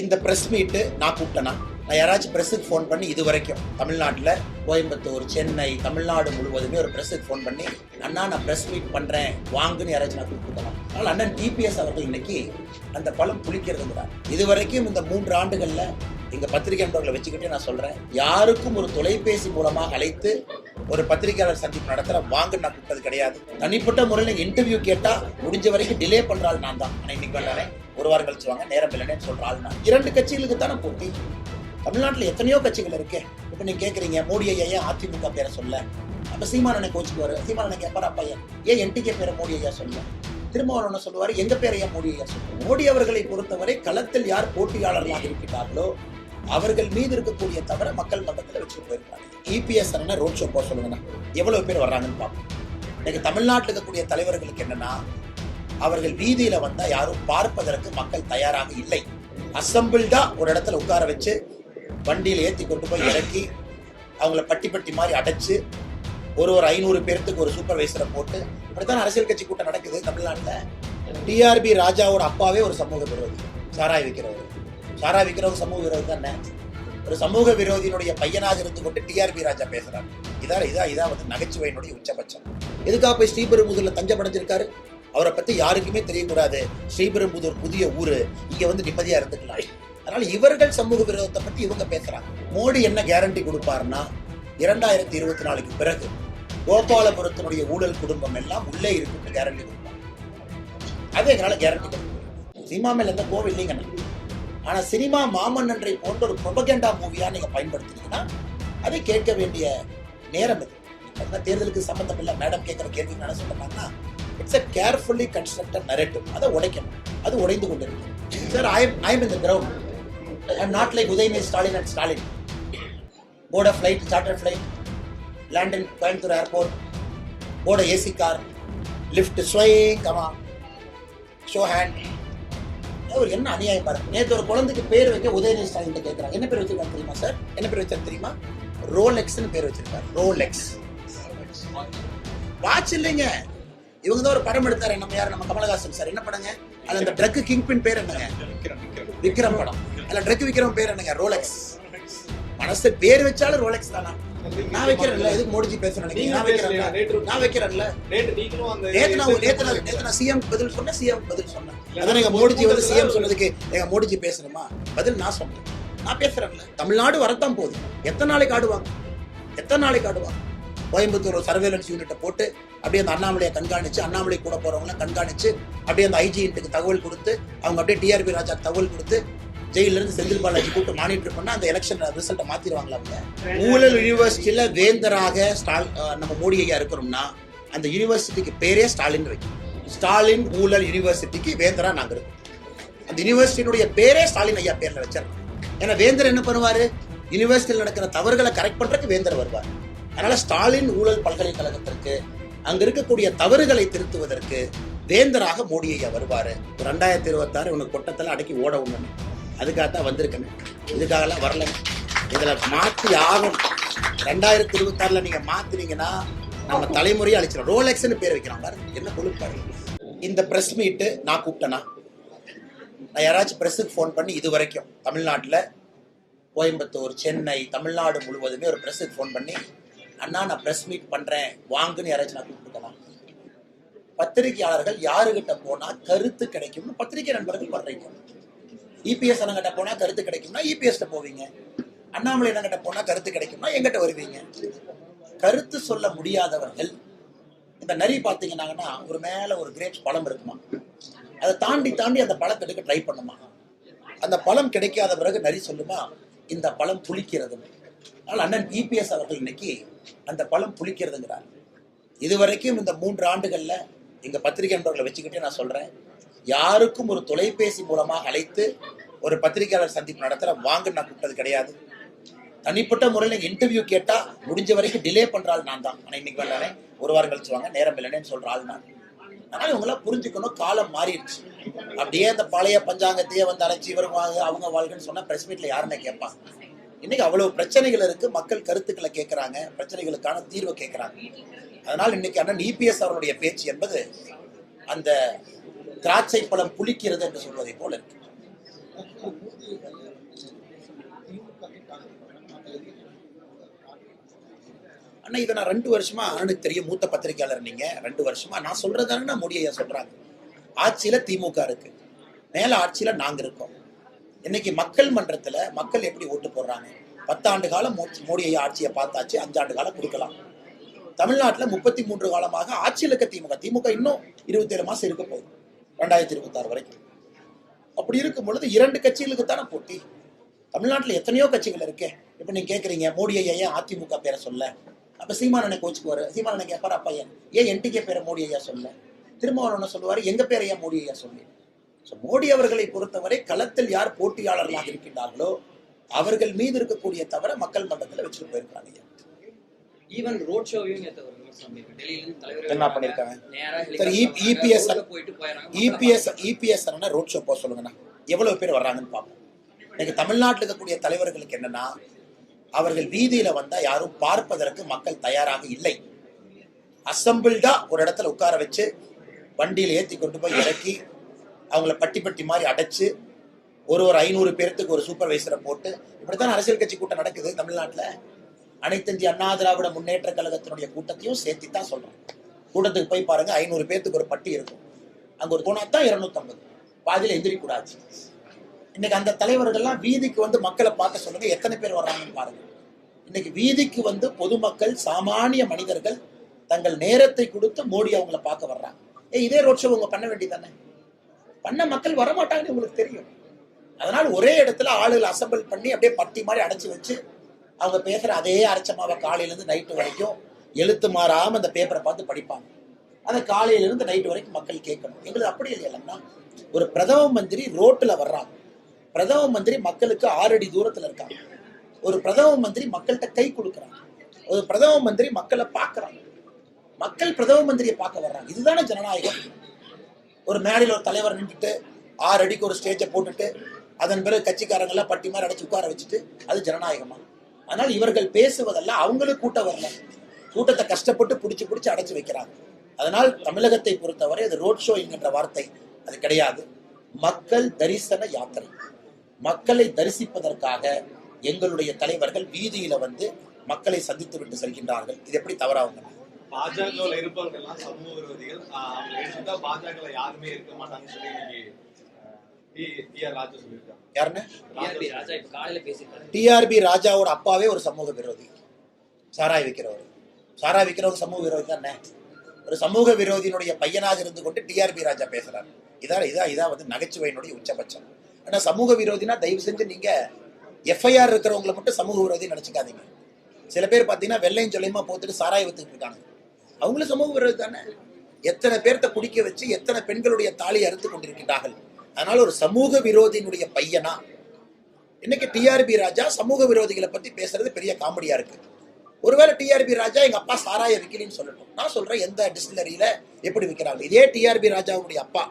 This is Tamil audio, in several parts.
இந்த ப்ரெஸ் மீட்டு நான் கூப்பிட்டேனா? நான் யாராச்சும் ப்ரெஸ்ஸுக்கு ஃபோன் பண்ணி இது வரைக்கும் தமிழ்நாட்டில் கோயம்புத்தூர் சென்னை தமிழ்நாடு முழுவதுமே ஒரு ப்ரெஸ்ஸுக்கு ஃபோன் பண்ணி அண்ணா நான் ப்ரெஸ் மீட் பண்ணுறேன் வாங்குன்னு யாராச்சும் நான் கூப்பிட்டுக்கலாம் அதனால் அண்ணன் டிபிஎஸ் அவர்கள் இன்னைக்கு அந்த பழம் புளிக்கிறதுங்கிறார். இது வரைக்கும் இந்த மூன்று ஆண்டுகளில் எங்கள் பத்திரிகை நண்பர்களை வச்சுக்கிட்டே நான் சொல்கிறேன் யாருக்கும் ஒரு தொலைபேசி மூலமாக அழைத்து ஒரு பத்திரிகையாளர் சந்திப்பு நடத்துகிற வாங்க நான் கூப்பிட்டது கிடையாது. தனிப்பட்ட முறையில் இன்டர்வியூ கேட்டால் முடிஞ்ச வரைக்கும் டிலே பண்ணுறாள் நான் தான். ஆனால் இன்னைக்கு வேண்டானே ஒரு வாரம் கழிச்சு வாங்க நேரம் இல்லைன்னு சொல்ற ஆள் நான் இரண்டு கட்சிகளுக்கு தானே போட்டி. தமிழ்நாட்டில் எத்தனையோ கட்சிகள் இருக்கு. இப்போ நீங்க கேக்குறீங்க மோடி ஐயா ஏன் அதிமுக பேரை சொல்ல அப்ப சீமானனை கோச்சுக்குவாரு. சீமானனை கேப்பார் அப்பா ஏன்? ஏன் என்டிகே பேரை மோடி ஐயா சொல்ல திருமாவளவன் என்ன சொல்லுவார் எங்க பேரை ஏன் மோடி ஐயா சொல்லுவார் மோடி அவர்களை பொறுத்தவரை களத்தில் யார் போட்டியாளர்களாக இருக்கிறார்களோ அவர்கள் மீது இருக்கக்கூடிய தவிர மக்கள் மன்றத்தில் வச்சுட்டு போயிருக்காங்க. இபிஎஸ் ரோட் ஷோ போக சொல்லுங்கண்ணா. எவ்வளவு பேர் வர்றாங்கன்னு பார்ப்போம். இன்னைக்கு தமிழ்நாட்டில் இருக்கக்கூடிய தலைவர்களுக்கு என்னன்னா அவர்கள் வீதியில வந்தா யாரும் பார்ப்பதற்கு மக்கள் தயாராக இல்லை. அசம்பிள்டா ஒரு இடத்துல உட்கார வச்சு வண்டியில ஏத்தி கொண்டு போய் இறக்கி அவங்கள பட்டி பட்டி மாதிரி அடைச்சு ஒரு ஒரு ஐநூறு பேர்த்துக்கு ஒரு சூப்பர்வைசரை போட்டு அப்படித்தான் அரசியல் கட்சி கூட்டம் நடக்குது தமிழ்நாட்டில்? டிஆர்பி ராஜாவோட அப்பாவே ஒரு சமூக விரோதி சாராய் விற்கிறவர் சாராய் விற்கிறவங்க சமூக விரோதி தானே? ஒரு சமூக விரோதியினுடைய பையனாக இருந்து கொண்டு டிஆர்பி ராஜா பேசுறாரு. இதான் இதா இதா வந்து நகைச்சுவையினுடைய உச்சபட்சம். எதுக்காக போய் ஸ்ரீபெரும்புதூர்ல தஞ்சம் அடைஞ்சிருக்காரு அவரை பத்தி யாருக்குமே தெரியக்கூடாது. ஸ்ரீபெரும்புதூர் புதிய ஊரு. இங்க வந்து நிம்மதியா இருந்துக்கலாம். அதனால இவர்கள் சமூக விரோதத்தை பத்தி இவங்க பேசுறாங்க. மோடி என்ன கேரண்டி கொடுப்பாருன்னா இரண்டாயிரத்தி இருபத்தி நாலுக்கு பிறகு கோபாலபுரத்தினுடைய ஊழல் குடும்பம் எல்லாம் உள்ளே இருக்குன்னு கேரண்டி கொடுப்பாங்க. அது எங்களால கேரண்டி கொடுக்க சினிமா மேல எந்த கோவம் இல்லைங்கண்ணா ஆனா சினிமா மாமன்னன்றை போன்ற ஒரு ப்ரொபகேண்டா மூவியா நீங்க பயன்படுத்தினீங்கன்னா அதை கேட்க வேண்டிய நேரம் இது. தேர்தலுக்கு சம்பந்தம் இல்லை. மேடம் கேட்கிற கேள்வி என்ன சொல்றாங்கன்னா it's a carefully constructed narrative அதை உடைக்கணும். அது உடைந்து கொண்டிருக்கு சார் ஐ ஐ இந்த ground I am not like Udhayanidhi Stalin and Stalin board flight charter flight land in Coimbatore airport போட ஏசி கார் லிஃப்ட் ஸ்வைங் கமா ஷோ ஹேண்ட் ஒரு என்ன அநியாயம் பாருங்க. நேற்று ஒரு குழந்தைக்கு பேர் வைக்க உதயநிதி ஸ்டாலின் கேட்குறாங்க என்ன பேர் வச்சிருக்காங்க தெரியுமா சார் என்ன பேர் வச்சாரு தெரியுமா? ரோலெக்ஸ்னு பேர் வச்சிருக்காரு. ரோலெக்ஸ் வாட்ச் இல்லைங்க. இவங்க தான் ஒரு படம் எடுத்தாரு. நம்ம யார்? நம்ம கமலஹாசன் சார். என்ன படங்க? அது அந்த ட்ரக் கிங் பின் பேர் என்னங்க? விக்ரம் படம். அதுல ட்ரக் விக்ரம் பேர் என்னங்க? ரோலெக்ஸ். மனசு பேர் வச்சாலும் ரோலெக்ஸ் தானா? நான் வைக்கிறேன்ல. எதுக்கு மோடிஜி பேசுறேன்? நான் வைக்கிறேன்ல. நான் வைக்கிறேன்ல. நேத்து நான் நேத்து நான் நேத்து நான் சிஎம் பதில் சொன்னேன். சிஎம் பதில் சொன்னேன். அதான் எங்க மோடிஜி வந்து சிஎம் சொன்னதுக்கு எங்க மோடிஜி பேசணுமா? பதில் நான் சொன்னேன். நான் பேசுறேன்ல. தமிழ்நாடு வரத்தான் போகுது. எத்தனை நாளைக்கு ஆடுவாங்க? எத்தனை நாளைக்கு ஆடுவாங்க? கோயம்புத்தூர் சர்வேலன்ஸ் யூனிட்டை போட்டு அப்படியே அந்த அண்ணாமலையை கண்காணிச்சு அண்ணாமலை கூட போறவங்களை கண்காணிச்சு அப்படியே அந்த ஐஜிஎன்ட்டுக்கு தகவல் கொடுத்து அவங்க அப்படியே டிஆர்பி ராஜா தகவல் கொடுத்து ஜெயில இருந்து செந்தில் பாலாஜி கூப்பிட்டு மானிட்டர் பண்ணா அந்த எலெக்ஷன் ரிசல்ட்டை மாத்திடுவாங்களா அவங்க? ஊழல் யூனிவர்சிட்டியில வேந்தராக ஸ்டால் நம்ம மோடி ஐயா இருக்கிறோம்னா அந்த யூனிவர்சிட்டிக்கு பேரே ஸ்டாலின் வைக்கும் ஸ்டாலின் ஊழல் யூனிவர்சிட்டிக்கு வேந்தரா நாங்க இருக்கோம். அந்த யூனிவர்சிட்டியினுடைய பேரே ஸ்டாலின் ஐயா பேர்ல வச்சிடலாம் ஏன்னா வேந்தர் என்ன பண்ணுவாரு? யூனிவர்சிட்டியில் நடக்கிற தவறுகளை கரெக்ட் பண்றதுக்கு வேந்தர் வருவார். அதனால ஸ்டாலின் ஊழல் பல்கலைக்கழகத்திற்கு அங்க இருக்கக்கூடிய தவறுகளை திருத்துவதற்கு வேந்தராக மோடி ஐயா வருவாரு. ரெண்டாயிரத்தி இருபத்தாறு உனக்கு கொட்டத்தில் அடக்கி ஓட உண்மை அதுக்காக தான் வந்திருக்கேன். இதுக்காகலாம் வரல. இதுல மாத்தி ஆகணும். ரெண்டாயிரத்தி இருபத்தாறுல நீங்க மாத்தினீங்கன்னா நம்ம தலைமுறையை அழிச்சிடும் ரோலெக்ஸ்னு பேர் வைக்கிறான் பாருங்க என்ன கொழுப்பாரு இந்த ப்ரெஸ் மீட்டு நான் கூப்பிட்டேனா? நான் யாராச்சும் ப்ரெஸ்ஸுக்கு ஃபோன் பண்ணி இது வரைக்கும் தமிழ்நாட்டில் கோயம்புத்தூர் சென்னை தமிழ்நாடு முழுவதுமே ஒரு ப்ரெஸ்ஸுக்கு ஃபோன் பண்ணி அண்ணா நான் ப்ரெஸ் மீட் பண்ணுறேன் வாங்குன்னு யாராச்சும் நான் கூப்பிட்டுக்கலாம் பத்திரிகையாளர்கள் யாருகிட்ட போனால் கருத்து கிடைக்கும்னு பத்திரிகை நண்பர்கள் வர்றீங்க. இபிஎஸ் அண்ணங்கிட்ட போனால் கருத்து கிடைக்கும்னா இபிஎஸ்ட்ட போவீங்க. அண்ணாமலை அண்ணங்கிட்ட போனால் கருத்து கிடைக்கும்னா எங்கிட்ட வருவீங்க. கருத்து சொல்ல முடியாதவர்கள் இந்த நரி பார்த்தீங்கன்னாங்கன்னா ஒரு மேலே ஒரு கிரேப்ஸ் பழம் இருக்குமா? அதை தாண்டி தாண்டி அந்த பழத்தை எடுக்க ட்ரை பண்ணுமா? அந்த பழம் கிடைக்காத பிறகு நரி சொல்லுமா இந்த பழம் புளிக்கிறது அதனால் அண்ணன் இபிஎஸ் அவர்கள் இன்னைக்கு அந்த பழம் புளிக்கிறதுங்கிறார். இதுவரைக்கும் இந்த மூன்று ஆண்டுகள்ல எங்க பத்திரிகை நண்பர்களை வச்சுக்கிட்டே நான் சொல்றேன். யாருக்கும் ஒரு தொலைபேசி மூலமாக அழைத்து ஒரு பத்திரிகையாளர் சந்திப்பு நடத்துற வாங்க நான் கூப்பிட்டது கிடையாது. தனிப்பட்ட முறையில் இன்டர்வியூ கேட்டா முடிஞ்ச வரைக்கும் டிலே பண்ற ஆள் நான் தான். ஆனால் இன்னைக்கு வேண்டானே ஒரு வாரம் கழிச்சு வாங்க நேரம் இல்லைன்னு சொல்கிற ஆள் நான். அதனால இவங்களாம் புரிஞ்சுக்கணும் காலம் மாறிடுச்சு. அப்படியே அந்த பழைய பஞ்சாங்கத்தையே வந்து அழைச்சி இவர் அவங்க வாழ்கன்னு சொன்னால் பிரஸ் மீட்டில் யாருன்னு கேட்பாங்க இன்னைக்கு அவ்வளவு பிரச்சனைகள் இருக்கு. மக்கள் கருத்துக்களை கேட்கறாங்க பிரச்சனைகளுக்கான தீர்வை கேட்கறாங்க அதனால் இன்னைக்கு அண்ணன் இபிஎஸ் அவருடைய பேச்சு என்பது அந்த திராட்சை பழம் புளிக்கிறது என்று சொல்வதை போல இருக்கு. அண்ணா இதை நான் ரெண்டு வருஷமா அண்ணனுக்கு தெரியும். மூத்த பத்திரிகையாளர் நீங்க. ரெண்டு வருஷமா. நான் சொல்றதானே நான் ஐயா சொல்றாங்க. ஆட்சியில திமுக இருக்கு. மேல ஆட்சியில நாங்க இருக்கோம். இன்னைக்கு மக்கள் மன்றத்துல மக்கள் எப்படி ஓட்டு போடுறாங்க? பத்தாண்டு காலம் மோடியை ஆட்சியை பார்த்தாச்சு அஞ்சாண்டு காலம் கொடுக்கலாம். தமிழ்நாட்டுல முப்பத்தி மூன்று காலமாக ஆட்சியில் இருக்க திமுக. திமுக இன்னும் இருபத்தேழு மாசம் இருக்க போகுது ரெண்டாயிரத்தி இருபத்தாறு வரைக்கும். அப்படி இருக்கும் பொழுது இரண்டு கட்சிகளுக்கு தானே போட்டி? தமிழ்நாட்டுல எத்தனையோ கட்சிகள் இருக்கே. இப்போ நீங்க கேட்குறீங்க மோடியை ஏன் அதிமுக பேரை சொல்ல? அப்ப சீமானனை கோச்சுக்குவார். சீமானனை கேட்பார் அப்பா ஏன்? ஏன் என்டிகே பேரை மோடி ஐயா சொல்ல? திருமாவளவன் சொல்லுவாரு எங்க பேரை ஏன் மோடி ஐயா சொல்லி? மோடி அவர்களை பொறுத்தவரை களத்தில் யார் போட்டியாளர்களாக இருக்கின்றார்களோ அவர்கள் மீது இருக்கக்கூடிய தவிர மக்கள் மன்றத்துல வச்சுட்டு போயிருக்காங்க. ஈவன் ரோட் ஷோவையும் என்ன பண்ணிருக்காங்க? ரோட் ஷோ போக சொல்லுங்கண்ணா. எவ்வளவு பேர் வர்றாங்கன்னு பார்ப்போம். இன்னைக்கு தமிழ்நாட்டில் இருக்கக்கூடிய தலைவர்களுக்கு என்னன்னா அவர்கள் வீதியில வந்தா யாரும் பார்ப்பதற்கு மக்கள் தயாராக இல்லை. அசம்பிள்டா ஒரு இடத்துல உட்கார வச்சு வண்டியில ஏத்தி கொண்டு போய் இறக்கி அவங்கள பட்டி பட்டி மாதிரி அடைச்சு ஒரு ஒரு ஐநூறு பேர்த்துக்கு ஒரு சூப்பர்வைசரை போட்டு இப்படித்தான் அரசியல் கட்சி கூட்டம் நடக்குது தமிழ்நாட்டில்? அனைத்திந்திய அண்ணா திராவிட முன்னேற்ற கழகத்தினுடைய கூட்டத்தையும் சேர்த்து தான் சொல்றேன். கூட்டத்துக்கு போய் பாருங்க ஐநூறு பேர்த்துக்கு ஒரு பட்டி இருக்கும். அங்கே ஒரு போனா தான் இருநூத்தம்பது. பாதியில் எந்திரிக்க கூடாது இன்னைக்கு அந்த தலைவர்கள்லாம் வீதிக்கு வந்து மக்களை பார்க்க சொல்லுங்க எத்தனை பேர் வர்றாங்கன்னு பாருங்க. இன்னைக்கு வீதிக்கு வந்து பொதுமக்கள் சாமானிய மனிதர்கள் தங்கள் நேரத்தை கொடுத்து மோடி அவங்கள பார்க்க வர்றாங்க. ஏ இதே ரோட் ஷோ உங்க பண்ண வேண்டியதானே பண்ண மக்கள் வரமாட்டாங்கன்னு உங்களுக்கு தெரியும். அதனால ஒரே இடத்துல ஆளுகள் அசம்பிள் பண்ணி அப்படியே பட்டி மாதிரி அடைச்சி வச்சு அவங்க பேசுற அதே அரைச்சமாவை காலையில இருந்து நைட்டு வரைக்கும் எழுத்து மாறாம அந்த பேப்பரை பார்த்து படிப்பாங்க. அதை காலையில இருந்து நைட்டு வரைக்கும் மக்கள் கேட்கணும். எங்களுக்கு அப்படி இல்லையா ஒரு பிரதம மந்திரி ரோட்டில் வர்றாங்க பிரதம மந்திரி மக்களுக்கு ஆறு அடி தூரத்துல இருக்காங்க ஒரு பிரதம மந்திரி மக்கள்கிட்ட கை கொடுக்குறாங்க ஒரு பிரதம மந்திரி மக்களை பார்க்கறாங்க மக்கள் பிரதம மந்திரியை பார்க்க வர்றாங்க. இதுதானே ஜனநாயகம். ஒரு மேடையில் ஒரு தலைவர் நின்றுட்டு ஆறு அடிக்கு ஒரு ஸ்டேஜை போட்டுட்டு அதன் பிறகு கட்சிக்காரங்க பட்டி மாதிரி அடைச்சு உட்கார வச்சுட்டு அது ஜனநாயகமா? அதனால் இவர்கள் பேசுவதெல்லாம் அவங்களுக்கு கூட்டம் வரல. கூட்டத்தை கஷ்டப்பட்டு பிடிச்சி பிடிச்சி அடைச்சு வைக்கிறாங்க. அதனால் தமிழகத்தை பொறுத்தவரை அது ரோட் ஷோ என்கின்ற வார்த்தை அது கிடையாது. மக்கள் தரிசன யாத்திரை. மக்களை தரிசிப்பதற்காக எங்களுடைய தலைவர்கள் வீதியில வந்து மக்களை சந்தித்து விட்டு செல்கின்றார்கள். இது எப்படி தவறாகும் பாஜகவில் இருப்பவங்க எல்லாம் சமூக விரோதிகள். அவங்க எடுத்துட்டா பாஜகல யாருமே இருக்க மாட்டாங்கன்னு சொல்லி டிஆர்பி ராஜாவோட அப்பாவே ஒரு சமூக விரோதி. சாராய் விற்கிறவர் சாராய் விற்கிறவர் சமூக விரோதி தானே? ஒரு சமூக விரோதியினுடைய பையனாக இருந்து கொண்டு டிஆர்பி ராஜா பேசுறாரு. இதான் இதா இதா வந்து நகைச்சுவையினுடைய உச்சபட்சம். ஆனா சமூக விரோதினா தயவு செஞ்சு நீங்க எஃப்ஐஆர் இருக்கிறவங்களை மட்டும் சமூக விரோதி நினைச்சுக்காதீங்க. சில பேர் பாத்தீங்கன்னா வெள்ளையும் சொல்லியமா போத்துட்டு சாராய் வித்துட்டு இருக்காங்க. அவங்களும் சமூக விரோதி தானே? எத்தனை பேர்த்த குடிக்க வச்சு எத்தனை பெண்களுடைய தாலியை அறுத்து கொண்டிருக்கிறார்கள் அதனால ஒரு சமூக விரோதியினுடைய பையனா? இன்னைக்கு டிஆர்பி ராஜா சமூக விரோதிகளை பத்தி பேசுறது பெரிய காமெடியா இருக்கு. ஒருவேளை டிஆர்பி ராஜா எங்க அப்பா சாராய விக்கலின்னு சொல்லட்டும். நான் சொல்றேன் எந்த டிஸ்டிலரியில எப்படி விற்கிறாங்க இதே டிஆர்பி ராஜாவுடைய அப்பா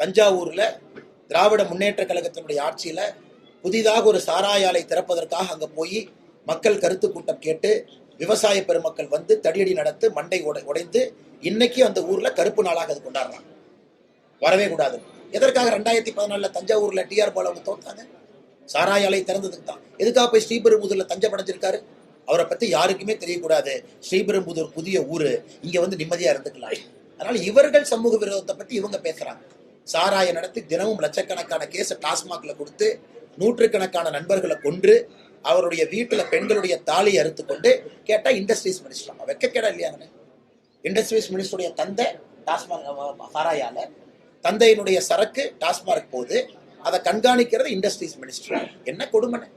தஞ்சாவூர்ல திராவிட முன்னேற்ற கழகத்தினுடைய ஆட்சியில புதிதாக ஒரு சாராய ஆலை திறப்பதற்காக அங்க போய் மக்கள் கருத்து கூட்டம் கேட்டு விவசாய பெருமக்கள் வந்து தடியடி நடத்து மண்டை உடை உடைந்து இன்னைக்கு அந்த ஊர்ல கருப்பு நாளாக அது கொண்டாடுறாங்க. வரவே கூடாது. எதற்காக ரெண்டாயிரத்தி பதினாலுல தஞ்சாவூர்ல டிஆர் போல அவங்க தோத்தாங்க? சாராய அலை திறந்ததுக்கு தான். எதுக்காக போய் ஸ்ரீபெரும்புதூர்ல தஞ்சம் அடைஞ்சிருக்காரு அவரை பத்தி யாருக்குமே தெரியக்கூடாது. ஸ்ரீபெரும்புதூர் புதிய ஊரு. இங்க வந்து நிம்மதியா இருந்துக்கலாம். அதனால இவர்கள் சமூக விரோதத்தை பத்தி இவங்க பேசுறாங்க. சாராய நடத்தி தினமும் லட்சக்கணக்கான கேஸ் டாஸ்மாக்ல கொடுத்து நூற்றுக்கணக்கான நண்பர்களை கொன்று அவருடைய வீட்டுல பெண்களுடைய தாலியை அறுத்து கொண்டு கேட்டா இண்டஸ்ட்ரீஸ் மினிஸ்டர் வெக்கக்கேடா இல்லையாங்கன்னு இண்டஸ்ட்ரீஸ் மினிஸ்டருடைய தந்தை டாஸ்மாக் அஹ், தந்தையினுடைய சரக்கு டாஸ்மார்க் போகுது. அதை கண்காணிக்கிறது இண்டஸ்ட்ரீஸ் மினிஸ்டர் என்ன கொடுமைன்னு?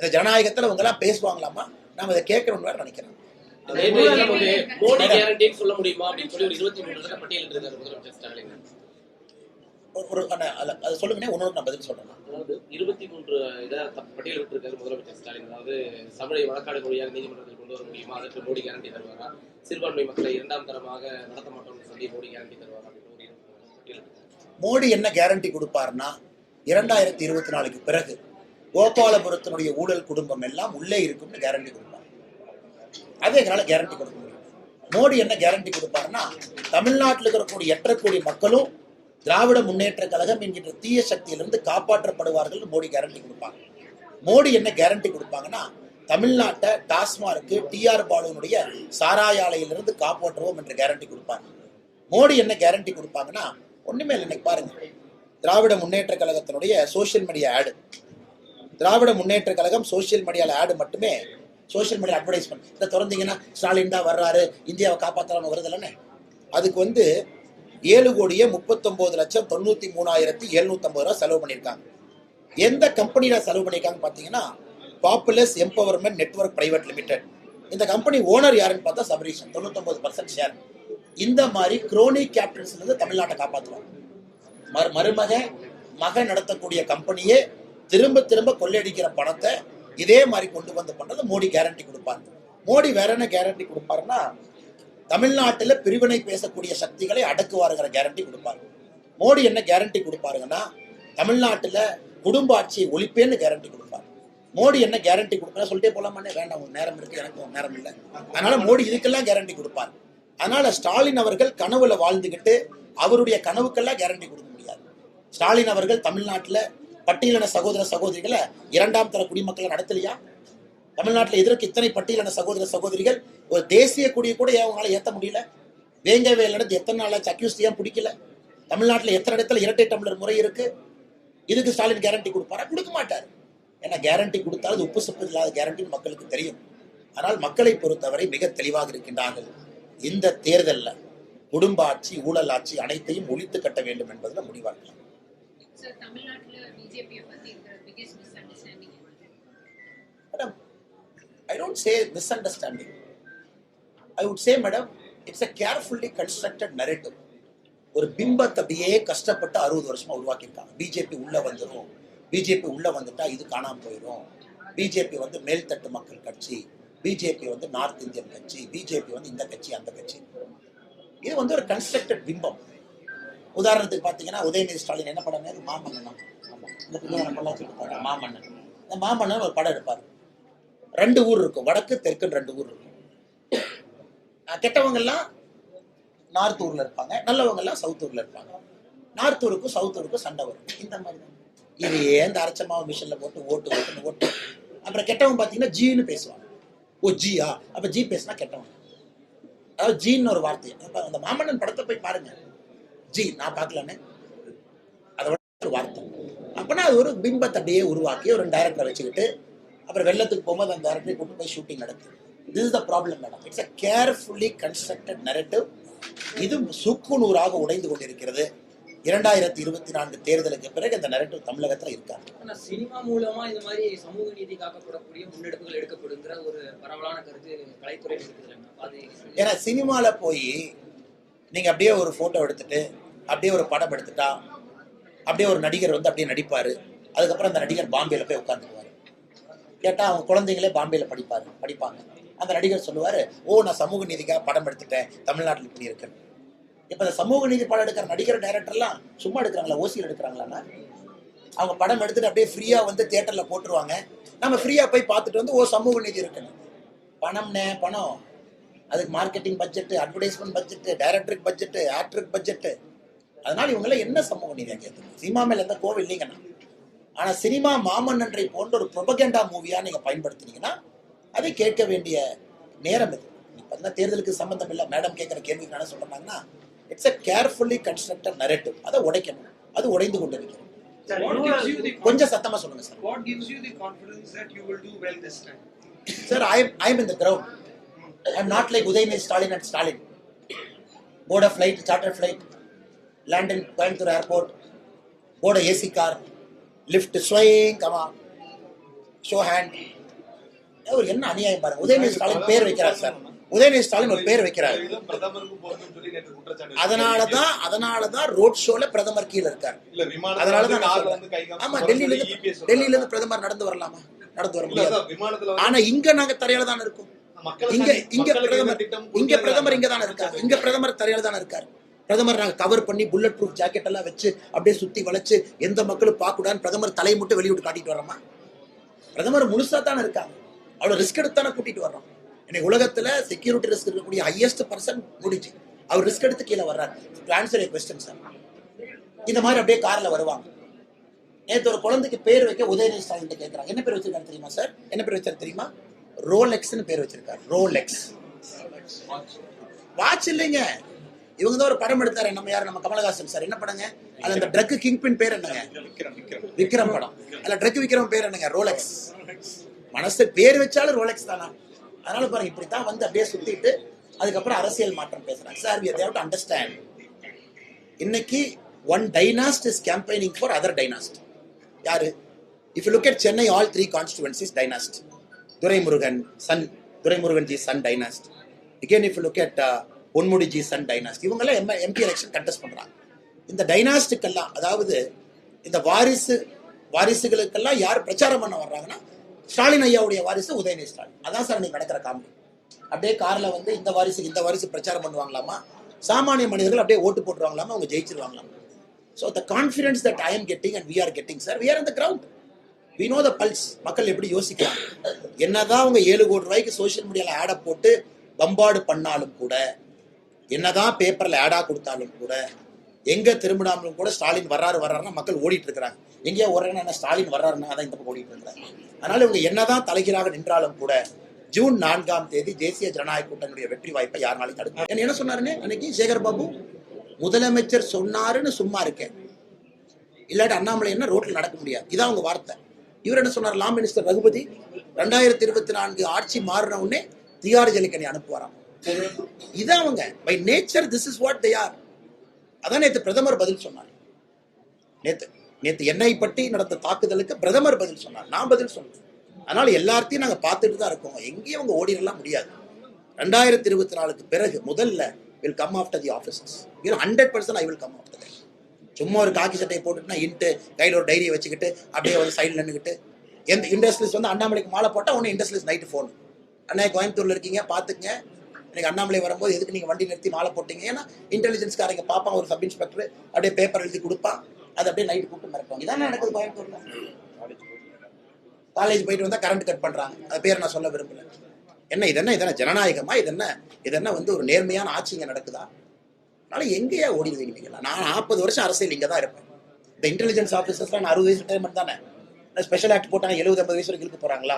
இந்த ஜனநாயகத்துல அவங்க எல்லாம் பேசுவாங்களாமா? நாம இதை கேட்கணும்னு நினைக்கிறோம் நினைக்கிறேன். மோடி கேரண்டின்னு சொல்ல முடியுமா அப்படின்னு சொல்லி ஒரு இருபத்தி மூணு பட்டியல் இருக்காரு முதலமைச்சர் ஸ்டாலின். ஒரு- அது இன்னொரு நான் பதில் சொல்றேன். அதாவது இருபத்தி மூன்று இதை பட்டியலிட்டு இருக்காரு முதலமைச்சர் ஸ்டாலின். அதாவது தமிழை வழக்காடு மொழியாக நீதிமன்றத்தில் கொண்டு வர முடியுமா? அதற்கு மோடி கேரண்டி தருவாரா? சிறுபான்மை மக்களை இரண்டாம் தரமாக நடத்த மாட்டோம்னு சொல்லி மோடி கேரண்டி தருவாரா? மோடி என்ன கேரண்டி கொடுப்பாருன்னா இரண்டாயிரத்தி இருபத்தி நாலுக்கு பிறகு கோபாலபுரத்தினுடைய ஊழல் குடும்பம் எல்லாம் உள்ளே இருக்கும்னு கேரண்டி கொடுப்பார். அது எங்களால கேரண்டி கொடுக்க முடியும். மோடி என்ன கேரண்டி கொடுப்பாருன்னா தமிழ்நாட்டில் இருக்கக்கூடிய எட்டரை கோடி மக்களும் திராவிட முன்னேற்ற கழகம் என்கின்ற தீய சக்தியிலிருந்து காப்பாற்றப்படுவார்கள் மோடி கேரண்டி கொடுப்பாங்க. மோடி என்ன கேரண்டி கொடுப்பாங்கன்னா தமிழ்நாட்டை டாஸ்மார்க்கு டிஆர் பாலுனுடைய சாராய ஆலையிலிருந்து காப்பாற்றுவோம் என்று கேரண்டி கொடுப்பாங்க. மோடி என்ன கேரண்டி கொடுப்பாங்கன்னா ஒண்ணுமே இல்லை இன்னைக்கு பாருங்க. திராவிட முன்னேற்ற கழகத்தினுடைய சோஷியல் மீடியா ஆடு திராவிட முன்னேற்ற கழகம் சோஷியல் மீடியால ஆடு மட்டுமே சோஷியல் மீடியா அட்வர்டைஸ்மெண்ட் இதை திறந்தீங்கன்னா ஸ்டாலின் தான் வர்றாரு இந்தியாவை காப்பாற்றலாம்னு வருதுல்லண்ணே அதுக்கு வந்து ஏழு கோடியே முப்பத்தொன்பது லட்சம் தொண்ணூத்தி மூணாயிரத்தி எழுநூத்தம்பது ரூபா செலவு பண்ணியிருக்காங்க. எந்த கம்பெனியில செலவு பண்ணியிருக்காங்க பாத்தீங்கன்னா populus empowerment network private limited இந்த கம்பெனி ஓனர் யாருன்னு பார்த்தா சபரீஷன் தொண்ணூத்தொன்பது பர்சன்ட் ஷேர் இந்த மாதிரி குரோனி கேப்டன்ஸ்ல இருந்து தமிழ்நாட்டை காப்பாற்றுவாங்க மருமக மகன் நடத்தக்கூடிய கம்பெனியே திரும்ப திரும்ப கொள்ளையடிக்கிற பணத்தை இதே மாதிரி கொண்டு வந்து பண்றது மோடி கேரண்டி கொடுப்பார். மோடி வேற என்ன கேரண்டி கொடுப்பாருன்னா தமிழ்நாட்டில் பிரிவினை பேசக்கூடிய சக்திகளை அடக்குவாருங்கிற கேரண்டி கொடுப்பாரு. மோடி என்ன கேரண்டி கொடுப்பாருங்கன்னா தமிழ்நாட்டில் குடும்ப ஆட்சியை ஒழிப்பேன்னு கேரண்டி கொடுப்பாரு. மோடி என்ன கேரண்டி கொடுப்பாரு சொல்லிட்டே போலாமானே வேண்டாம் உன் நேரம் இருக்கு எனக்கு உங்க நேரம் இல்லை. அதனால மோடி இதுக்கெல்லாம் கேரண்டி கொடுப்பார். அதனால ஸ்டாலின் அவர்கள் கனவுல வாழ்ந்துகிட்டு அவருடைய கனவுக்கெல்லாம் கேரண்டி கொடுக்க முடியாது. ஸ்டாலின் அவர்கள் தமிழ்நாட்டில் பட்டியலின சகோதர சகோதரிகளை இரண்டாம் தர குடிமக்களை நடத்தலையா? தமிழ்நாட்டில் எதற்கு இத்தனை பட்டியலின சகோதர சகோதரிகள் ஒரு தேசிய கொடியை கூட அவங்களால ஏத்த முடியல? வேங்கவே நடந்து எத்தனை நாளாச்சு அக்யூஸ்ட் ஏன் பிடிக்கல? தமிழ்நாட்டில் எத்தனை இடத்துல இரட்டை டம்ளர் முறை இருக்கு? இதுக்கு ஸ்டாலின் கேரண்டி கொடுப்பாரா? கொடுக்க மாட்டார். ஏன்னா கேரண்டி கொடுத்தால் அது உப்பு சப்பு இல்லாத கேரண்டின்னு மக்களுக்கு தெரியும். ஆனால் மக்களை பொறுத்தவரை மிக தெளிவாக இருக்கின்றார்கள். இந்த தேர்தல்ல குடும்ப ஆட்சி ஊழல் ஆட்சி அனைத்தையும் ஒழித்து கட்ட வேண்டும் என்பதில் முடிவாக்கலாம் madam I don't say misunderstanding I would say madam it's a carefully constructed narrative ஒரு பிம்பத்தை அப்படியே கஷ்டப்பட்டு அறுபது வருஷமா உருவாக்கியிருக்காங்க. பிஜேபி உள்ள வந்துடும் பிஜேபி உள்ள வந்துட்டா இது காணாம போயிடும் பிஜேபி வந்து மேல்தட்டு மக்கள் கட்சி பிஜேபி வந்து நார்த் இந்தியன் கட்சி பிஜேபி வந்து இந்த கட்சி அந்த கட்சி. இது வந்து ஒரு கன்ஸ்ட்ரக்டட் பிம்பம். உதாரணத்துக்கு பார்த்தீங்கன்னா உதயநிதி ஸ்டாலின் என்ன படம்? மாமன்னன் ஆமாம் இந்த பிள்ளைங்க பொள்ளாச்சி மாமன்னன். இந்த மாமன்னன் ஒரு படம் எடுப்பார். ரெண்டு ஊர் இருக்கும். வடக்கு தெற்குன்னு ரெண்டு ஊர் இருக்கும். கெட்டவங்கெல்லாம் கெட்டவங்க எல்லாம் நார்த் ஊர்ல இருப்பாங்க நல்லவங்கெல்லாம் சவுத் ஊர்ல இருப்பாங்க. நார்த் ஊருக்கும் சவுத் ஊருக்கும் சண்டை வரும். இந்த மாதிரி தான். இது ஏன் அரைச்சமாவை மிஷினில் மிஷின்ல போட்டு ஓட்டு ஓட்டுன்னு ஓட்டு அப்புறம் கெட்டவங்க பார்த்தீங்கன்னா ஜீன்னு பேசுவாங்க. ஓ ஜியா அப்ப ஜி பேசினா கெட்டவங்க. அதாவது ஜீன்னு ஒரு வார்த்தை. அப்ப அந்த மாமன்னன் படத்தை போய் பாருங்க. ஜி நான் பார்க்கலன்னு. அதோட ஒரு வார்த்தை. அப்போனா அது ஒரு பிம்பத்தை அப்படியே உருவாக்கி ஒரு டைரக்டரை வச்சுக்கிட்டு அப்புறம் வெள்ளத்துக்கு போகும்போது அந்த டைரக்டரை கூட்டு போய் ஷூட்டிங் நடக்குது this is the problem madam it's a carefully constructed narrative இது சுக்குநூறாக உடைந்து கொண்டிருக்கிறது. இரண்டாயிரத்தி இருபத்தி நான்கு தேர்தலுக்கு பிறகு இந்த நெரட்டிவ் தமிழகத்துல இருக்காது ஆனா சினிமா மூலமா இந்த மாதிரி சமூக நீதி காக்கப்படக்கூடிய முன்னெடுப்புகள் எடுக்கப்படுங்கிற ஒரு பரவலான கருத்து கலைத்துறை ஏன்னா சினிமால போய் நீங்க அப்படியே ஒரு போட்டோ எடுத்துட்டு அப்படியே ஒரு படம் எடுத்துட்டா அப்படியே ஒரு நடிகர் வந்து அப்படியே நடிப்பாரு. அதுக்கப்புறம் அந்த நடிகர் பாம்பேல போய் உட்காந்துக்குவாரு கேட்டா அவங்க குழந்தைங்களே பாம்பேல படிப்பாரு படிப்பாங்க. அந்த நடிகர் சொல்லுவார் ஓ நான் சமூக நீதிக்காக படம் எடுத்துட்டேன் தமிழ்நாட்டில் இப்படி இருக்கேன் இப்போ இந்த சமூக நீதி படம் எடுக்கிற நடிகர் டைரக்டர்லாம் சும்மா எடுக்கிறாங்களா ஓசியில் எடுக்கிறாங்களாண்ணா? அவங்க படம் எடுத்துட்டு அப்படியே ஃப்ரீயாக வந்து தேட்டரில் போட்டுருவாங்க. நம்ம ஃப்ரீயாக போய் பார்த்துட்டு வந்து ஓ சமூக நீதி இருக்குன்னு. பணம்னே பணம். அதுக்கு மார்க்கெட்டிங் பட்ஜெட்டு அட்வர்டைஸ்மெண்ட் பட்ஜெட்டு டைரக்டருக்கு பட்ஜெட்டு ஆக்டருக்கு பட்ஜெட்டு அதனால் இவங்கெல்லாம் என்ன சமூக நீதியா கேட்குது சினிமா மேலே எந்த கோவில் இல்லைங்கண்ணா. ஆனால் சினிமா மாமன் நன்றை போன்ற ஒரு ப்ரொபகேண்டா மூவியாக நீங்கள் பயன்படுத்தினீங்கன்னா அதை கேட்க வேண்டிய நேரம் இது. இப்ப பார்த்தீங்கன்னா தேர்தலுக்கு சம்பந்தம் இல்லை மேடம் கேட்குற கேள்விக்கு என்ன சொல்றாங்கன்னா it's a carefully constructed narrative அதை உடைக்கணும். அது உடைந்து you the கொஞ்சம் சத்தமா சொல்லுங்க sir what gives you the confidence that you will do well this time? Sir I I am in the ground I am not like Udhayanidhi Stalin and Stalin board of flight charter flight land in Coimbatore airport board AC car lift swing comma show hand ஒரு என்ன அநியாயம் பாருங்க. உதயநிதி ஸ்டாலின் பேர் வைக்கிறார் சார். உதயநிதி ஸ்டாலின் ஒரு பேர் வைக்கிறார். அதனாலதான் அதனாலதான் ரோட் ஷோல பிரதமர் கீழ இருக்கார். அதனாலதான் ஆமா டெல்லியில இருந்து. டெல்லியில இருந்து பிரதமர் நடந்து வரலாமா? நடந்து வர முடியாது. ஆனா இங்க நாங்க தரையில தான் இருக்கோம். இங்க இங்க பிரதமர் இங்க பிரதமர் இங்க தானே இருக்காரு. இங்க பிரதமர் தரையில தானே இருக்காரு. பிரதமர் நாங்க கவர் பண்ணி புல்லட் ப்ரூஃப் ஜாக்கெட் எல்லாம் வச்சு அப்படியே சுத்தி வளைச்சு எந்த மக்களும் பார்க்க கூடாதுன்னு பிரதமர் தலையை மட்டும் வெளியிட்டு காட்டிட்டு வரோமா பிரதமர் முழுசா தானே இருக்காங்க. அவ்வளவு ரிஸ்க் எடுத்து தானே கூட்டிட்டு வர்றோம் இன்னைக்கு உலகத்துல செக்யூரிட்டி ரிஸ்க் இருக்கக்கூடிய ஹையஸ்ட் பர்சன் முடிச்சு அவர் ரிஸ்க் எடுத்து கீழே வர்றாரு. ஆன்சர் கொஸ்டின் சார் இந்த மாதிரி அப்படியே கார்ல வருவாங்க. நேற்று ஒரு குழந்தைக்கு பேர் வைக்க உதயநிதி ஸ்டாலின் கேட்கறாங்க என்ன பேர் வச்சிருக்காரு தெரியுமா சார் என்ன பேர் வச்சாரு தெரியுமா? ரோலெக்ஸ்னு பேர் வச்சிருக்காரு. ரோலெக்ஸ் வாட்ச் இல்லைங்க. இவங்க தான் ஒரு படம் எடுத்தாரு. நம்ம யாரு? நம்ம கமலஹாசன் சார் என்ன படங்க? அது அந்த ட்ரக் கிங் பின் பேர் என்னங்க? விக்ரம் படம். அதுல ட்ரக் விக்ரம் பேர் என்னங்க? ரோலெக்ஸ் மனசு பேர் வச்சாலும் ரோலெக்ஸ் தானா? அதனால பாருங்க இப்படித்தான் வந்து அப்படியே சுத்திட்டு அதுக்கப்புறம் அரசியல் மாற்றம் பேசுறாங்க. Sir we have to understand இன்னைக்கு one dynast is campaigning for other dynast யாரு? If look at Chennai all three constituencies dynast Duraimurugan son Duraimurugan ji son dynast again if look at Ponmudi ji son dynast இவங்கெல்லாம் எம் எம்பி எலெக்ஷன் கண்டெஸ்ட் பண்றாங்க. இந்த டைனாஸ்டுக்கெல்லாம் அதாவது இந்த வாரிசு வாரிசுகளுக்கெல்லாம் யார் பிரச்சாரம் பண்ண வர்றாங்கன்னா ஸ்டாலின் ஐயாவுடைய வாரிசு உதயநிதி ஸ்டாலின். அதான் சார் நீங்க நடக்கிற காமெடி. அப்படியே கார்ல வந்து இந்த வாரிசு இந்த வாரிசு பிரச்சாரம் பண்ணுவாங்களாமா? சாமானிய மனிதர்கள் அப்படியே ஓட்டு போட்டுருவாங்களாமா? அவங்க ஜெயிச்சிருவாங்களாமா? So the confidence that I am getting and we are getting sir we are இந்த ground we know the pulse மக்கள் எப்படி யோசிக்கிறாங்க என்னதான் அவங்க ஏழு கோடி ரூபாய்க்கு சோஷியல் மீடியாவில் ஆடை போட்டு பம்பாடு பண்ணாலும் கூட என்னதான் பேப்பரில் ஆடாக கொடுத்தாலும் கூட எங்க திரும்பினாலும் கூட ஸ்டாலின் வர்றாரு வர்றாருன்னா மக்கள் ஓடிட்டு இருக்கிறாங்க. எங்கேயோ ஓடுறாங்கன்னா என்ன ஸ்டாலின் வர்றாருன்னா அதான் இந்த பக்கம் ஓடிட்டு இருக்கிறாங்க. அதனால இவங்க என்னதான் தலைகீழாக நின்றாலும் கூட ஜூன் நான்காம் தேதி தேசிய ஜனநாயக கூட்டணியுடைய வெற்றி வாய்ப்பை யாருனாலும் தடுக்க என்ன சொன்னாருன்னு? அன்னைக்கு சேகர் பாபு முதலமைச்சர் சொன்னாருன்னு சும்மா இருக்கேன். இல்லாட்டி அண்ணாமலை என்ன ரோட்ல நடக்க முடியாது. இதான் அவங்க வார்த்தை. இவர் என்ன சொன்னார்? லா மினிஸ்டர் ரகுபதி ரெண்டாயிரத்தி இருபத்தி நான்கு ஆட்சி மாறின உடனே திகார் ஜலிக்கணி அனுப்புவாராம். இதான் அவங்க. By nature this is what they are அதான் நேற்று பிரதமர் பதில் சொன்னார். நேற்று நேற்று எண்ணெய் பட்டி நடந்த தாக்குதலுக்கு பிரதமர் பதில் சொன்னார். நான் பதில் சொன்னேன். அதனால் எல்லாத்தையும் நாங்கள் பார்த்துட்டு தான் இருக்கோம். எங்கேயும் அவங்க ஓடிடலாம் முடியாது. ரெண்டாயிரத்தி இருபத்தி நாலுக்கு பிறகு முதல்ல will come after the officers hundred percent I will come after சும்மா ஒரு காக்கி சட்டையை போட்டுட்டுனா இன்ட்டு கையில் ஒரு டைரியை வச்சுக்கிட்டு அப்படியே ஒரு சைடில் நின்றுக்கிட்டு எந்த இண்டஸ்ட்ரீஸ் வந்து அண்ணாமலைக்கு மாலை போட்டால் ஒன்று இண்டஸ்ட்ரீஸ் நைட்டு ஃபோன் அண்ணா கோயம்புத்தூரில் இருக்கீங்க பார்த்துக்குங்க எனக்கு அண்ணாமலை வரும்போது எதுக்கு நீங்கள் வண்டி நிறுத்தி மாலை போட்டீங்க? ஏன்னா இன்டெலிஜென்ஸ்காரங்க பார்ப்பான் ஒரு சப் இன்ஸ்பெக்டர் அப்படியே பேப்பர் எழுதி கொடுப்பான். அதை அப்படியே நைட்டு கூப்பிட்டு மறப்பாங்க இதான் நடக்குது கோயம்புத்தூர்ல? காலேஜ் போயிட்டு வந்தால் கரண்ட் கட் பண்ணுறாங்க அது பேர் நான் சொல்ல விரும்பல. என்ன இது என்ன இதென்ன ஜனநாயகமா? இது என்ன இது என்ன வந்து ஒரு நேர்மையான ஆட்சி இங்கே நடக்குதா? அதனால எங்கேயா ஓடிடுவீங்க நீங்களா நான் நாற்பது வருஷம் அரசியல் இங்கே தான் இருப்பேன். இந்த இன்டெலிஜென்ஸ் ஆஃபீஸர்ஸ்லாம் நான் அறுபது வயசு ரிட்டைர்மெண்ட் தானே? ஸ்பெஷல் ஆக்ட் போட்டாங்க எழுபது ஐம்பது வயசு வரைக்கும் இழுக்க போகிறாங்களா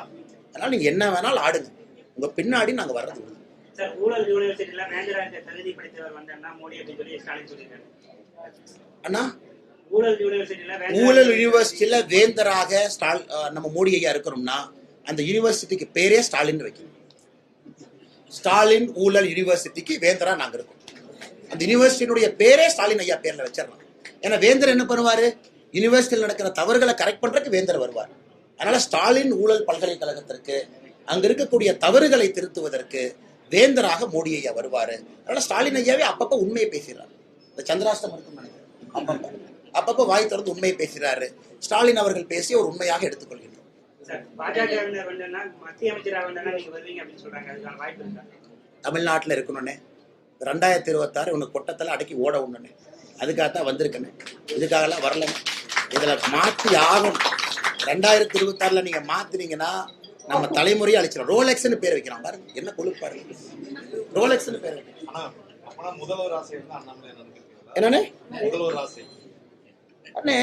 அதனால நீங்கள் என்ன வேணாலும் ஆடுங்க. உங்கள் பின்னாடி நாங்கள் வர்றது சார் ஊழல் யூனிவர்சிட்டியில மேஜராக தகுதி படித்தவர் வந்தேன்னா மோடி அப்படின்னு சொல்லி ஸ்டாலின் சொல்லியிருக்காரு. அண்ணா? ஊழல் யூனிவர்சிட்டியில வேந்தராக ஸ்டால் நம்ம மோடி ஐயா இருக்கிறோம்னா அந்த யூனிவர்சிட்டிக்கு பேரே ஸ்டாலின் வைக்கணும். ஸ்டாலின் ஊழல் யூனிவர்சிட்டிக்கு வேந்தரா நாங்க இருக்கோம். அந்த யூனிவர்சிட்டியினுடைய பேரே ஸ்டாலின் ஐயா பேர்ல வச்சிடலாம். ஏன்னா வேந்தர் என்ன பண்ணுவாரு? யூனிவர்சிட்டியில் நடக்கிற தவறுகளை கரெக்ட் பண்றதுக்கு வேந்தர் வருவார். அதனால ஸ்டாலின் ஊழல் பல்கலைக்கழகத்திற்கு அங்க இருக்கக்கூடிய தவறுகளை திருத்துவதற்கு வேந்தராக மோடி ஐயா வருவாரு. அதனால ஸ்டாலின் ஐயாவே அப்பப்ப உண்மையை பேசுறாரு இந்த சந்திராஷ்டம் இருக்கும் நினைக்கிறேன். அப்பப்ப. அப்பப்ப வாய் திறந்து உண்மையை பேசுறாரு ஸ்டாலின் அவர்கள் பேசி ஒரு உண்மையாக இருக்கா? தமிழ்நாட்டில் இருக்கணும்னே. ரெண்டாயிரத்தி இருபத்தாறு உனக்கு கொட்டத்தில் அடக்கி ஓட உடனே. அதுக்காக தான் வந்திருக்கேனே. இதுக்காகலாம் வரல இதில் மாற்றி ஆகணும். ரெண்டாயிரத்தி இருபத்தாறுல நீங்க மாத்துனீங்கன்னா நம்ம தலைமுறையை அழிச்சிடும் ரோலெக்ஸ்னு பேர் வைக்கிறான் பாருங்க என்ன கொழுப்பு பாருங்க ரோலெக்ஸ்னு பேர் வைக்கிறான். முதல்வர் ஆசை ஆசை அண்ணே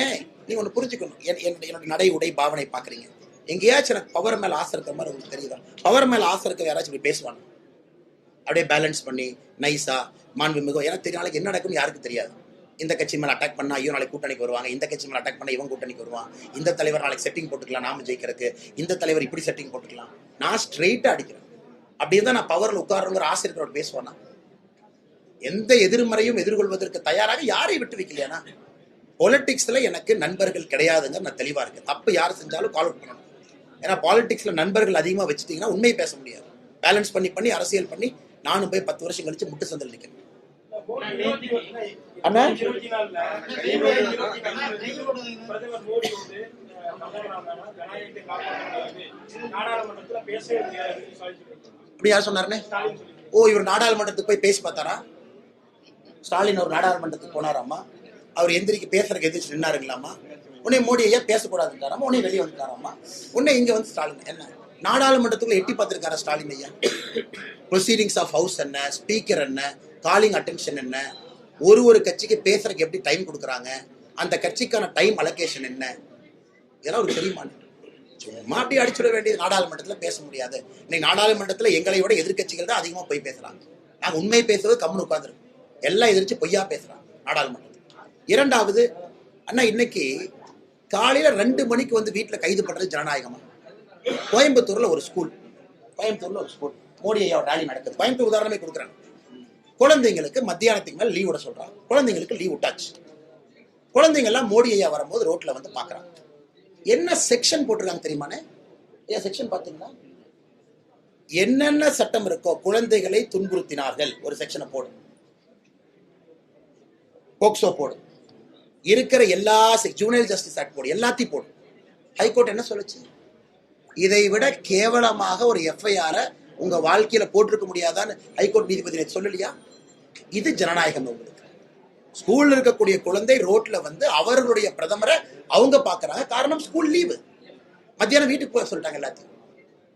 நீ ஒன்று புரிஞ்சுக்கணும். என் என்- என்னோட நடை உடை பாவனை பார்க்குறீங்க எங்கேயாச்சும் எனக்கு பவர் மேல ஆசை இருக்கிற மாதிரி உங்களுக்கு தெரியுதா? பவர் மேல ஆசை இருக்க யாராச்சும் இப்படி பேசுவாங்க அப்படியே பேலன்ஸ் பண்ணி நைஸா மாண்புமிகு எனக்கு தெரியும் நாளைக்கு என்ன நடக்கும்னு யாருக்கு தெரியாது. இந்த கட்சி மேல அட்டாக் பண்ணா ஐயோ நாளைக்கு கூட்டணிக்கு வருவாங்க. இந்த கட்சி மேல அட்டாக் பண்ண இவன் கூட்டணிக்கு வருவான். இந்த தலைவர் நாளைக்கு செட்டிங் போட்டுக்கலாம் நாம ஜெயிக்கிறதுக்கு. இந்த தலைவர் இப்படி செட்டிங் போட்டுக்கலாம். நான் ஸ்ட்ரெயிட்டா அடிக்கிறேன். அப்படி தான் நான் பவர்ல உட்காருங்கிற ஆசை இருக்கிறவங்க பேசுவானா எந்த எதிர்மறையும் எதிர்கொள்வதற்கு தயாராக யாரை விட்டு வைக்கலையானா பொலிட்டிக்ஸ்ல எனக்கு நண்பர்கள் கிடையாதுங்க நான் தெளிவா இருக்கேன். தப்பு யார் செஞ்சாலும் கால் அவுட் பண்ணணும். ஏன்னா பாலிடிக்ஸ்ல நண்பர்கள் அதிகமா வச்சுட்டீங்கன்னா உண்மையை பேச முடியாது. பேலன்ஸ் பண்ணி பண்ணி அரசியல் பண்ணி நானும் போய் பத்து வருஷம் கழிச்சு முட்டு சந்தில் நிற்கிறேன் அண்ணா? அப்படி யார் சொன்னாருன்னு? ஓ இவர் நாடாளுமன்றத்துக்கு போய் பேசி பார்த்தாரா? ஸ்டாலின் ஒரு நாடாளுமன்றத்துக்கு போனாராமா அவர் எந்திரிக்கு பேசுறதுக்கு எதிர்த்து நின்னாருங்களாமா உடனே மோடி ஐயா பேசக்கூடாதுன்றாராமா உடனே வெளியே வந்துட்டாராமா உடனே இங்க வந்து ஸ்டாலின் என்ன? நாடாளுமன்றத்துக்குள்ள எட்டி பார்த்திருக்காரா ஸ்டாலின் ஐயா? ப்ரொசீடிங்ஸ் ஆஃப் ஹவுஸ் என்ன? ஸ்பீக்கர் என்ன? காலிங் அட்டென்ஷன் என்ன? ஒரு ஒரு கட்சிக்கு பேசுறதுக்கு எப்படி டைம் கொடுக்குறாங்க? அந்த கட்சிக்கான டைம் அலோகேஷன் என்ன? இதெல்லாம் ஒரு தெரியுமா சும்மா அடிச்சுட வேண்டியது நாடாளுமன்றத்தில் பேச முடியாது. இன்னைக்கு நாடாளுமன்றத்தில் எங்களை விட எதிர்க்கட்சிகள் தான் அதிகமாக போய் பேசுறாங்க. நாங்கள் உண்மையை பேசுறது கம்முன்னு உட்காந்துருக்கோம் எல்லாம் எதிர்த்து பொய்யா பேசுறாங்க நாடாளுமன்றத்தில். இரண்டாவது அண்ணா இன்னைக்கு காலையில ரெண்டு மணிக்கு வந்து வீட்டில் கைது பண்றது ஜனநாயகமா? கோயம்புத்தூர்ல ஒரு ஸ்கூல் கோயம்புத்தூர்ல ஒரு ஸ்கூல் மோடி ஐயாவோட ரேலி நடக்குது. கோயம்புத்தூர் உதாரணமே கொடுக்குறாங்க குழந்தைங்களுக்கு மத்தியானத்துக்கு மேலே லீவ் விட சொல்கிறாங்க குழந்தைங்களுக்கு லீவ் விட்டாச்சு. குழந்தைங்க எல்லாம் மோடி ஐயா வரும்போது ரோட்டில் வந்து பார்க்குறாங்க என்ன செக்ஷன் போட்டிருக்காங்க தெரியுமானே ஏன் செக்ஷன் பார்த்தீங்கன்னா என்னென்ன சட்டம் இருக்கோ குழந்தைகளை துன்புறுத்தினார்கள். ஒரு செக்ஷனை போடு. போக்சோ போடு. இருக்கிற எல்லா ஜூனியர் ஜஸ்டிஸ் ஆக்ட் போடு. எல்லாத்தையும் போடு. ஹைகோர்ட் என்ன சொல்லுச்சு? இதை விட கேவலமாக ஒரு எஃப்ஐஆரை உங்க வாழ்க்கையில போட்டிருக்க முடியாதான்னு ஹைகோர்ட் நீதிபதி சொல்லலையா? இது ஜனநாயகம் உங்களுக்கு. ஸ்கூல்ல இருக்கக்கூடிய குழந்தை ரோட்ல வந்து அவர்களுடைய பிரதமரை அவங்க பாக்குறாங்க காரணம் ஸ்கூல் லீவு. மத்தியானம் வீட்டுக்கு போக சொல்லிட்டாங்க எல்லாத்தையும்.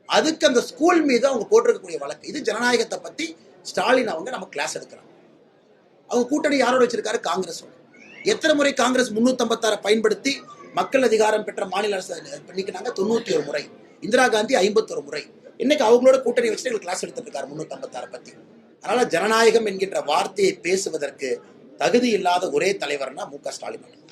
அதுக்கு அந்த ஸ்கூல் மீது அவங்க போட்டிருக்கக்கூடிய வழக்கு. இது ஜனநாயகத்தை பத்தி ஸ்டாலின் அவங்க நம்ம கிளாஸ் எடுக்கிறாங்க. அவங்க கூட்டணி யாரோட வச்சிருக்காரு? காங்கிரஸ் எத்தனை முறை காங்கிரஸ் முன்னூத்தி பயன்படுத்தி மக்கள் அதிகாரம் பெற்ற மாநில அரசு பண்ணிக்கிறாங்க தொண்ணூத்தி ஒரு முறை. இந்திரா காந்தி ஐம்பத்தொரு முறை. இன்னைக்கு அவங்களோட கூட்டணி வச்சுட்டு எங்களுக்கு கிளாஸ் எடுத்துட்டு இருக்காரு முன்னூத்தி பத்தி. அதனால ஜனநாயகம் என்கின்ற வார்த்தையை பேசுவதற்கு தகுதி இல்லாத ஒரே தலைவர்னா மு க ஸ்டாலின்.